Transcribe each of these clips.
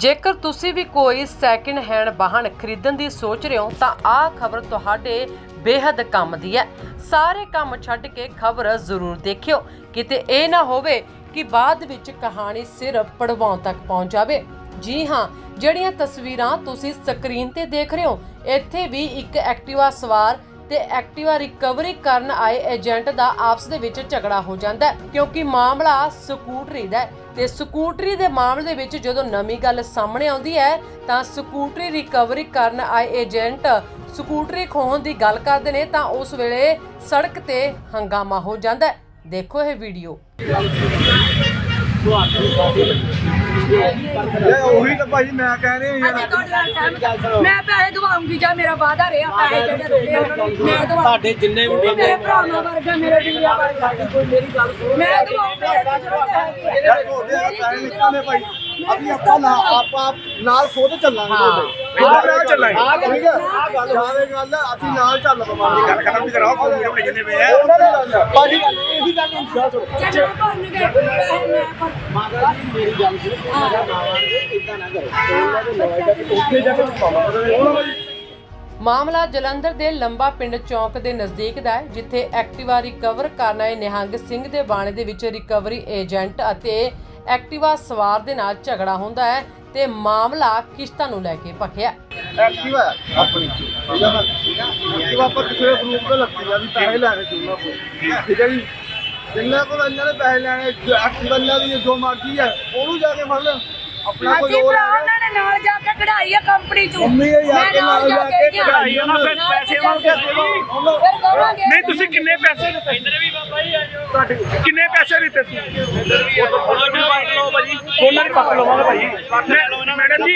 ਜੇਕਰ ਤੁਸੀਂ ਵੀ ਕੋਈ ਸੈਕਿੰਡ ਹੈਂਡ ਵਾਹਨ ਖਰੀਦਣ ਦੀ ਸੋਚ ਰਹੇ ਹੋ, ਤਾਂ ਆਹ ਖਬਰ ਤੁਹਾਡੇ ਬੇਹੱਦ ਕੰਮ ਦੀ ਹੈ। ਸਾਰੇ ਕੰਮ ਛੱਡ ਕੇ ਖਬਰ ਜ਼ਰੂਰ ਦੇਖਿਓ। ਕਿਤੇ ਇਹ ਨਾ ਹੋਵੇ ਕਿ ਬਾਅਦ ਵਿੱਚ ਕਹਾਣੀ ਸਿਰਫ ਪੜਵਾਉਣ ਤੱਕ ਪਹੁੰਚ ਜਾਵੇ। ਜੀ ਹਾਂ, ਜਿਹੜੀਆਂ ਤਸਵੀਰਾਂ ਤੁਸੀਂ ਸਕਰੀਨ ਤੇ ਦੇਖ ਰਹੇ ਹੋ, ਇੱਥੇ ਵੀ ਇੱਕ ਐਕਟਿਵਾ ਸਵਾਰ ਤੇ ਐਕਟਿਵਾ ਰਿਕਵਰੀ ਕਰਨ ਆਏ ਏਜੰਟ ਦਾ ਆਪਸ ਦੇ ਵਿੱਚ ਝਗੜਾ ਹੋ ਜਾਂਦਾ ਕਿਉਂਕਿ ਮਾਮਲਾ ਸਕੂਟਰੀ ਦਾ ਤੇ ਸਕੂਟਰੀ ਦੇ ਮਾਮਲੇ ਦੇ ਵਿੱਚ ਜਦੋਂ ਨਵੀਂ ਗੱਲ ਸਾਹਮਣੇ ਆਉਂਦੀ ਹੈ, ਤਾਂ ਸਕੂਟਰੀ ਰਿਕਵਰੀ ਕਰਨ ਆਏ ਏਜੰਟ ਸਕੂਟਰੀ ਖੋਹਣ ਦੀ ਗੱਲ ਕਰਦੇ ਨੇ, ਤਾਂ ਉਸ ਵੇਲੇ ਸੜਕ ਤੇ ਹੰਗਾਮਾ ਹੋ ਜਾਂਦਾ ਦੇਖੋ ਇਹ ਵੀਡੀਓ। ਇਹ ਉਹੀ ਤਾਂ ਭਾਈ ਮੈਂ ਕਹਿ ਰਿਹਾ ਅਸੀਂ ਤੁਹਾਡੇ ਨਾਲ ਸਹਿਮਤ। ਮੈਂ ਪੈਸੇ ਦਵਾਉਂਗੀ ਜਾਂ ਮੇਰਾ ਵਾਅਦਾ ਰਿਹਾ ਪੈਸੇ ਜਿਹੜੇ ਰੁਕੇ ਆ, ਮੈਂ ਦਵਾਉਂਗੀ ਤੁਹਾਡੇ ਜਿੰਨੇ ਵੀ ਉਹ ਮੇਰੇ ਭਰਾਵਾਂ ਵਰਗਾ ਮੇਰੇ ਵੀਰਾਂ ਵਰਗਾ ਕੋਈ ਮੇਰੀ ਗੱਲ ਸੁਣੋ। ਮੈਂ ਦਵਾਉਂ ਮੇਰੇ ਤੇ ਜ਼ਰੂਰਤ ਹੈਗੀ ਹੈ। ਯਾਰ ਤੁਹਾਡੇ ਨਾਲ ਪੈਸੇ ਨਿਕਲਣੇ ਭਾਈ। ਅਸੀਂ ਆਪਾਂ ਨਾ ਆਪਾਂ ਨਾਲ ਖੁਦ ਚੱਲਾਂਗੇ ਤੁਹਾਡੇ। ਨਾਲ ਚੱਲਾਂਗੇ। ਹਾਂ ਠੀਕ ਹੈ। ਗੱਲ ਹੈ, ਅਸੀਂ ਨਾਲ ਚੱਲ ਪਵਾਂਗੇ। ਗੱਲ ਖਤਮ ਵੀ ਕਰਾਓ ਫੋਨ ਕਿਉਂ ਜਾਂਦੇ ਪਏ ਆ। ਭਾਜੀ ਇਹੀ ਗੱਲ ਨੂੰ ਗੱਲ ਸੁਣੋ ਚੱਲ ਭਰਨਗੇ ਪੈਸੇ ਮੈਂ ਪਰ ਮਾਤਾ ਜੀ ਮੇਰੀ ਗੱਲ ਸੁਣੋ ਮੇਰਾ ਇਦਾਂ ਨਾ ਕਰੋ। ਉਹਨਾਂ ਦੇ ਲਵਾਈ ਦਾ ਉੱਥੇ ਜਾ ਕੇ ਚੁਕਾਵਾਂਗੇ ਮਾਮਲਾ ਜਲੰਧਰ ਦੇ ਲੰਬਾ ਪਿੰਡ ਚੌਕ ਦੇ ਨਜ਼ਦੀਕ ਦਾ ਹੈ ਜਿੱਥੇ ਐਕਟਿਵਾ ਰਿਕਵਰ ਕਰਨ ਆਏ ਨਿਹੰਗ ਸਿੰਘ ਦੇ ਬਾਣੇ ਦੇ ਵਿੱਚ ਰਿਕਵਰੀ ਏਜੰਟ ਅਤੇ ਐਕਟਿਵਾ ਸਵਾਰ ਦੇ ਨਾਲ ਝਗੜਾ ਹੁੰਦਾ ਹੈ ਤੇ ਮਾਮਲਾ ਕਿਸ਼ਤਾਂ ਨੂੰ ਲੈ ਕੇ ਭਖਿਆ ਐਕਟਿਵਾ ਹੈ? ਆਪਣੀ। ਠੀਕ ਹੈ ਨਾ? ਐਕਟਿਵਾ ਆਪਾਂ ਕਿਸੇ ਗਰੁੱਪ ਤੋਂ ਲੱਗੀ ਆ ਵੀ ਪੈਸੇ ਲੈਣੇ ਸੀ ਉਹਨਾਂ ਕੋਲ। ਠੀਕ ਹੈ ਜੀ? ਜਿੰਨਾ ਕੋਲ ਇਹਨਾਂ ਨੇ ਪੈਸੇ ਲੈਣੇ ਜੋ ਐਕਟਿਵਾ ਇਹਨਾਂ ਦੀ ਜੋ ਮਰਜ਼ੀ ਹੈ ਉਹਨੂੰ ਜਾ ਕੇ ਫੜ ਲੈ। ਆਪਣਾ ਕੋਈ ਅਸੀਂ ਹੋਰ ਭਰਾ ਉਹਨਾਂ ਨੇ ਨਾਲ ਜਾ ਕੇ ਕਢਾਈ ਆ ਕੰਪਨੀ ਚੋਂ। ਮੰਮੀ ਇਹ ਜਾ ਮੈਂ ਕੇ ਨਾਲ ਜਾ ਕੇ। ਕਢਾਈ ਉਹਨਾਂ ਫਿਰ ਨਾਲ ਪੈਸੇ ਜਾ ਮੰਗ ਕੇ ਕੇ ਦੇਵੋ ਫਿਰ ਕਹਾਂਗੇ ਨਹੀਂ ਤੁਸੀਂ ਕਿੰਨੇ ਪੈਸੇ? ਦਿੱਤੇ ਇੰਦਰ ਵੀ ਤੁਹਾਡੇ ਕਿੰਨੇ ਪੈਸੇ ਦਿੱਤੇ ਸੀ? ਇੰਦਰ ਵੀ ਪੱਕ ਲਓ ਭਾਜੀ ਮੈਡਮ ਜੀ,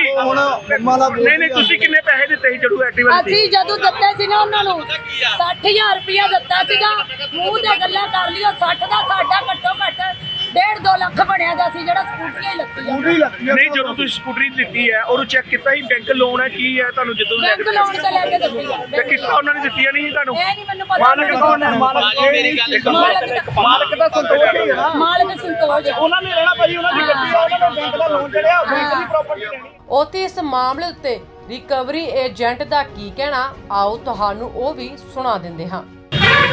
ਨਹੀਂ ਨਹੀਂ, ਤੁਸੀਂ ਕਿੰਨੇ ਪੈਸੇ ਦਿੱਤੇ ਸੀ ਜਦੋਂ ਐਕਟਿਵਾ ਦਿੱਤੀ? ਅਸੀਂ ਜਦੋਂ ਦਿੱਤੇ ਸੀ ਨਾ ਉਹਨਾਂ ਨੂੰ 60000 ਰੁਪਇਆ ਦਿੱਤਾ ਸੀਗਾ। ਮੂੰਹ ਤੇ ਗੱਲਾਂ ਕਰ ਲਿਓ 60 ਦਾ ਸਾਡਾ ਘੱਟੋ ਘੱਟ 1.5 2 ਲੱਖ ਬਣਿਆ ਦਾ ਸੀ ਜਿਹੜਾ ਸਕੂਟਰੀ ਹੀ ਲੱਤੀ ਆ। ਪੂਰੀ ਲੱਗੀ ਆ ਨਹੀਂ ਜਦੋਂ ਤੁਸੀਂ ਸਕੂਟਰੀ ਦਿੱਤੀ ਹੈ ਉਹਨੂੰ ਚੈੱਕ ਕੀਤਾ ਸੀ ਬੈਂਕ ਲੋਨ ਹੈ ਕੀ ਹੈ ਤੁਹਾਨੂੰ ਜਦੋਂ ਲੈ ਬੈਂਕ ਕੇ ਲੋਨ ਤੇ ਲੈ ਕੇ ਦਿੱਤੀ। ਆ ਤੇ ਕਿਸ਼ਤਾਂ ਉਹਨਾਂ ਨੇ ਦਿੱਤੀਆਂ ਨਹੀਂ ਸੀ ਤੁਹਾਨੂੰ? ਇਹ ਨਹੀਂ ਮੈਨੂੰ ਪਤਾ ਮਾਲਕ ਕੌਣ ਹੈ? ਮਾਲਕ ਮੇਰੀ ਗੱਲ ਸੁਣੋ। ਮਾਲਕ ਦਾ ਮਾਲਕ ਦਾ ਸੰਤੋਖ ਹੀ ਹੈ ਨਾ। ਮਾਲਕ ਸੰਤੋਸ਼ ਆ। ਉਹਨਾਂ ਨੇ ਰਹਿਣਾ ਭਾਜੀ ਉਹਨਾਂ ਦੀ ਗੱਡੀ ਆ ਉਹਨਾਂ ਨੂੰ ਬੈਂਕ ਦਾ ਲੋਨ ਚੜਿਆ ਬੈਂਕ ਦੀ ਪ੍ਰਾਪਰਟੀ ਰਹਿਣੀ ਉੱਥੇ ਇਸ ਮਾਮਲੇ ਉੱਤੇ ਰਿਕਵਰੀ ਏਜੰਟ ਦਾ ਕੀ ਕਹਿਣਾ? ਆਓ ਤੁਹਾਨੂੰ ਉਹ ਵੀ ਸੁਣਾ ਦਿੰਦੇ ਹਾਂ।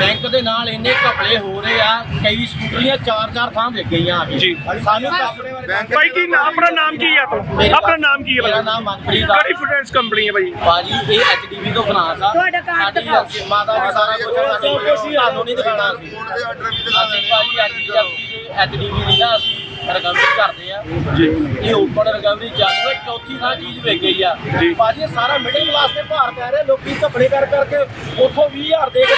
ਬੈਂਕ ਦੇ ਨਾਲ ਇੰਨੇ ਘਪਲੇ ਹੋ ਰਹੇ ਆ ਕਈ ਸਕੂਟਰੀਆਂ ਚਾਰ ਚਾਰ ਥਾਂ ਵਿਕ ਗਈਆਂ ਆ। ਜੀ। ਸਾਨੂੰ ਆਪਣੇ ਬਾਰੇ ਭਾਈ ਕੀ ਨਾਮ ਆਪਣਾ ਨਾਮ ਕੀ ਹੈ ਤੁਹਾਡਾ ਆਪਣਾ ਨਾਮ ਕੀ ਹੈ ਮੇਰਾ ਭਾਈ? ਨਾਮ ਮਨਪ੍ਰੀਤ ਆ। ਕਿਹੜੀ ਫਾਈਨੈਂਸ ਕੰਪਨੀ ਹੈ ਭਾਈ? ਬਾਜੀ ਇਹ ਐਚਡੀਬੀ ਤੋਂ ਫਾਈਨਾਂਸ ਆ। ਤੁਹਾਡਾ ਕਾਰਡ ਸਾਡੀ ਦਿਖਾਓ। ਅਸੀਂ ਮਾਤਾ ਜੀ ਸਾਰਾ ਕੁਝ ਸਾਡੇ ਕੋਲ ਤੁਹਾਨੂੰ ਨਹੀਂ ਦਿਖਾਣਾ ਸੀ। ਅਸੀਂ ਭਾਜੀ ਐਚਡੀਬੀ ਐਚਡੀਬੀ ਦੀ ਨਾ ਅਸੀਂ ਰਿਕਵਰੀ ਕਰਦੇ ਆ। ਜੀ। ਇਹ ਓਪਨ ਰਿਕਵਰੀ ਚੱਲ ਰਹੀ ਚੌਥੀ ਥਾਂ ਚੀਜ਼ ਵਿਕ ਗਈ ਆ। ਜੀ। ਭਾਜੀ ਇਹ ਸਾਰਾ ਮਿਡਲ ਕਲਾਸ ਤੇ ਭਾਰ ਪੈ ਰਿਹਾ ਲੋਕੀ ਘਪੜੇ ਕਰ ਕਰਕੇ ਉੱਥੋਂ 20000 ਦੇ ਕੇ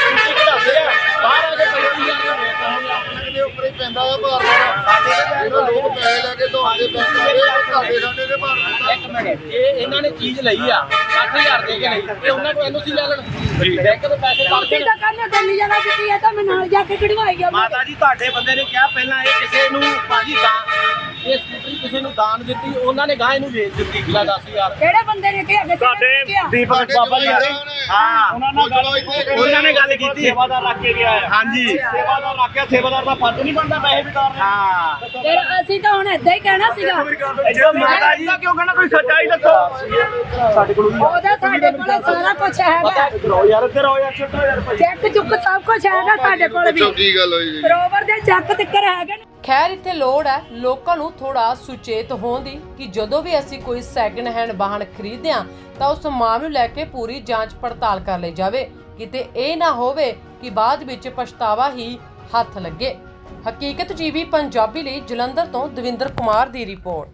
ਦੇ ਉੱਪਰ ਹੀ ਪੈਂਦਾ ਆ ਭਾਰ ਸਾਡੇ ਦੇ ਲੋਕ ਪੈਸੇ ਲੈ ਕੇ ਤੁਹਾਡੇ ਬੈਂਕ ਦੇ ਤੁਹਾਡੇ ਸਾਡੇ ਦੇ ਭਾਰ ਇੱਕ ਮਿੰਟ ਜੇ ਇਹਨਾਂ ਨੇ ਚੀਜ਼ ਲਈ ਆ 60000 ਦੇ ਕੇ ਲਈ ਤੇ ਉਹਨਾਂ ਕੋਲ ਐਨਓਸੀ ਲੈ ਲੈਣ ਜੀ। ਬੈਂਕ ਦੇ ਪੈਸੇ ਕੱਢ ਤੁਸੀਂ ਕੇ ਤਾਂ ਕਹਿੰਦੇ ਦਿੱਲੀ ਜਾਣਾ ਕਿਤੇ ਆ ਤਾਂ ਮੈਂ ਨਾਲ ਜਾ ਕੇ ਕਢਵਾਈ ਆ ਮਾਤਾ ਜੀ ਤੁਹਾਡੇ ਬੰਦੇ ਨੇ ਕਿਹਾ ਪਹਿਲਾਂ ਇਹ ਕਿਸੇ ਨੂੰ ਭਾਜੀ ਦਾਨ ਇਹ ਸਕੂਟਰੀ ਕਿਸੇ ਨੂੰ ਦਾਨ ਦਿੱਤੀ ਉਹਨਾਂ ਨੇ ਗਾਂ ਇਹਨੂੰ ਵੇਚ ਦਿੱਤੀ ਕਿਲਾ 10000 ਕਿਹੜੇ ਬੰਦੇ ਨੇ ਕਿਹਾ ਕਿਸੇ ਨੇ ਸਾਡੇ ਕਿਹਾ? ਦੀਪਕ ਬਾਬਾ ਜੀ। ਹਾਂ। ਉਹਨਾਂ ਨਾਲ ਗੱਲ ਉਹਨਾਂ ਨੇ ਗੱਲ ਕੀਤੀ। ਸੇਵਾਦਾਰ ਰੱਖ ਕੇ ਗਿਆ ਹੈ। ਹਾਂਜੀ। ਸੇਵਾਦਾਰ ਰੱਖ ਕੇ ਸੇਵਾਦਾਰ ਦਾ ਫਰਜ਼ ਨਹੀਂ ਬਣਦਾ ਪੈਸੇ ਵੀ ਤਾਰਨੇ ਹਾਂ। ਫਿਰ ਅਸੀਂ ਤਾਂ ਹੁਣ ਏਦਾਂ ਹੀ ਕਹਿਣਾ ਸੀਗਾ। ਜੋ ਮਾਤਾ ਜੀ ਦਾ ਕਿਉਂ ਕਹਿਣਾ? ਕੋਈ ਸੱਚਾਈ ਦੱਸੋ। ਸਾਡੇ ਕੋਲ ਉਹਦਾ ਸਾਡੇ ਕੋਲ ਸਾਰਾ ਕੁਝ ਹੈਗਾ। ਰੋ ਯਾਰ ਇੱਧਰ ਆਓ ਯਾਰ ਛੱਡੋ ਯਾਰ ਭਾਈ। ਚੈੱਕ ਚੁੱਕ ਸਭ ਕੁਝ ਹੈਗਾ ਸਾਡੇ ਕੋਲ ਵੀ। ਕੀ ਗੱਲ ਹੋਈ। ਸਰੋਵਰ ਦੇ ਚੱਕ ਤਿੱਕਰ ਹੈਗੇ ਨੇ। ਖੈਰ, ਇੱਥੇ ਲੋੜ ਹੈ। ਲੋਕਾਂ ਨੂੰ ਥੋੜਾ ਸੁਚੇਤ ਹੋਣ ਦੀ ਕਿ ਜਦੋਂ ਵੀ ਅਸੀਂ ਕੋਈ ਸੈਕਿੰਡ ਹੈਂਡ ਵਾਹਨ ਖਰੀਦਦੇ ਹਾਂ ਤਾਂ ਉਸ ਮਾਮਲੇ ਨੂੰ ਲੈ ਕੇ ਪੂਰੀ ਜਾਂਚ ਪੜਤਾਲ ਕਰ ਲਈ ਜਾਵੇ। ਕਿਤੇ ਇਹ ਨਾ ਹੋਵੇ ਕਿ ਬਾਅਦ ਵਿੱਚ ਪਛਤਾਵਾ ਹੀ ਹੱਥ ਲੱਗੇ। ਹਕੀਕਤ ਜੀਵੀ ਪੰਜਾਬੀ ਲਈ ਜਲੰਧਰ ਤੋਂ ਦਵਿੰਦਰ ਕੁਮਾਰ ਦੀ ਰਿਪੋਰਟ।